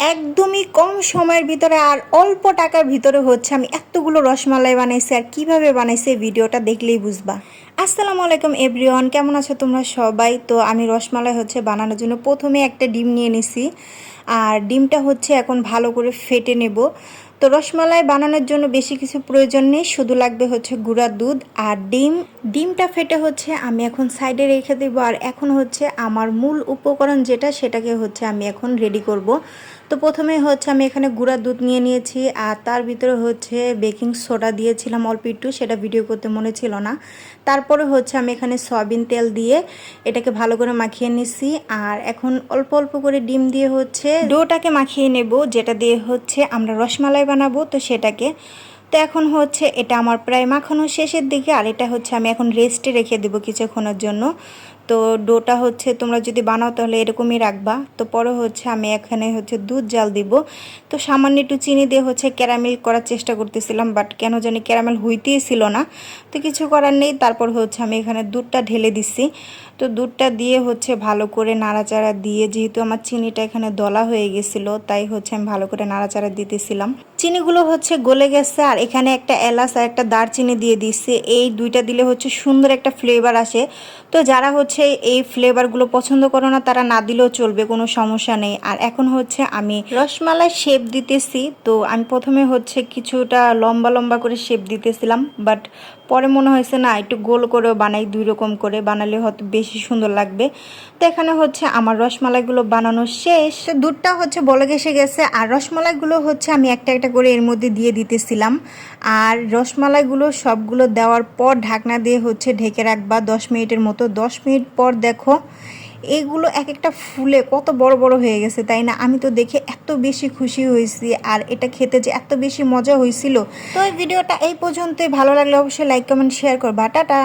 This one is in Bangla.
একদমই কম সময়ের ভিতরে আর অল্প টাকার ভিতরে হচ্ছে আমি এতগুলো রসমালাই বানাইছি আর কীভাবে বানাইছি ভিডিওটা দেখলেই বুঝবা। আসসালামু আলাইকুম এভরিওয়ান, কেমন আছো তোমরা সবাই? তো আমি রসমালাই হচ্ছে বানানোর জন্য প্রথমে একটা ডিম নিয়ে নিছি। আর ডিমটা হচ্ছে এখন ভালো করে ফেটে নেব। তো রসমালাই বানানোর জন্য বেশি কিছু প্রয়োজন নেই, শুধু লাগবে হচ্ছে গুঁড়া দুধ আর ডিম। ডিমটা ফেটে হচ্ছে আমি এখন সাইডে রেখে দেবো আর এখন হচ্ছে আমার মূল উপকরণ যেটা সেটাকে হচ্ছে আমি এখন রেডি করব। তো প্রথমে হচ্ছে আমি এখানে গুঁড়া দুধ নিয়ে নিয়েছি আর তার ভিতরে হচ্ছে বেকিং সোডা দিয়েছিলাম অল্প একটু, সেটা ভিডিও করতে মনে ছিল না। তারপরে হচ্ছে আমি এখানে সয়াবিন তেল দিয়ে এটাকে ভালো করে মাখিয়ে নিছি আর এখন অল্প অল্প করে ডিম দিয়ে হচ্ছে ডোটাকে মাখিয়ে নেব, যেটা দিয়ে হচ্ছে আমরা রসমালাই বানাবো, তো সেটাকে। তো এখন হচ্ছে এটা আমার প্রায় মাখানো শেষের দিকে, আর এটা হচ্ছে আমি এখন রেস্টে রেখে দেবো কিছুক্ষণের জন্য। তো ডোটা হচ্ছে তোমরা যদি বানাও তাহলে এরকমই রাখবা। তো পরে হচ্ছে আমি এখানে হচ্ছে দুধ জাল দিব। তো সামান্য একটু চিনি দিয়ে হচ্ছে ক্যারামেল করার চেষ্টা করতেছিলাম, বাট কেন জানি ক্যারামেল হইতেই ছিল না। তো কিছু করার নেই, তারপর হচ্ছে আমি এখানে দুধটা ঢেলে দিছি। তো দুধটা দিয়ে হচ্ছে ভালো করে নাড়াচাড়া দিয়ে, যেহেতু আমার চিনিটা এখানে দলা হয়ে গেছিল, তাই হচ্ছে আমি ভালো করে নাড়াচাড়া দিতেছিলাম। চিনিগুলো হচ্ছে গলে গেছে, আর এখানে একটা এলাচ আর একটা দারচিনি দিয়ে দিচ্ছে এই দুইটা দিলে হচ্ছে সুন্দর একটা ফ্লেভার আসে। তো যারা হচ্ছে এই ফ্লেভারগুলো পছন্দ করো না, তারা না দিলেও চলবে, কোনো সমস্যা নেই। আর এখন হচ্ছে আমি রসমালাই শেপ দিতেছি, তো আমি প্রথমে হচ্ছে কিছুটা লম্বা লম্বা করে শেপ দিতেছিলাম বাট পরে মনে হয়েছে না, একটু গোল করেও বানাই, দুই রকম করে বানালে হয়তো বেশি সুন্দর লাগবে। তো এখানে হচ্ছে আমার রসমালাইগুলো বানানো শেষ। দুধটা হচ্ছে বলে গেসে গেছে, আর রসমালাইগুলো হচ্ছে আমি একটা একটা করে এর মধ্যে দিয়ে দিতেছিলাম। আর রসমালাইগুলো সবগুলো দেওয়ার পর ঢাকনা দিয়ে হচ্ছে ঢেকে রাখবা দশ মিনিটের মতো। দশ মিনিট পর দেখো, এগুলো এক একটা ফুলে কত বড় বড় হয়ে গেছে, তাই না? আমি তো দেখে এত বেশি খুশি হয়েছি, আর এটা খেতে যে এত বেশি মজা হয়েছিল। তো এই ভিডিওটা এই পর্যন্তই, ভালো লাগলে অবশ্যই লাইক কমেন্ট শেয়ার করবা। টাটা!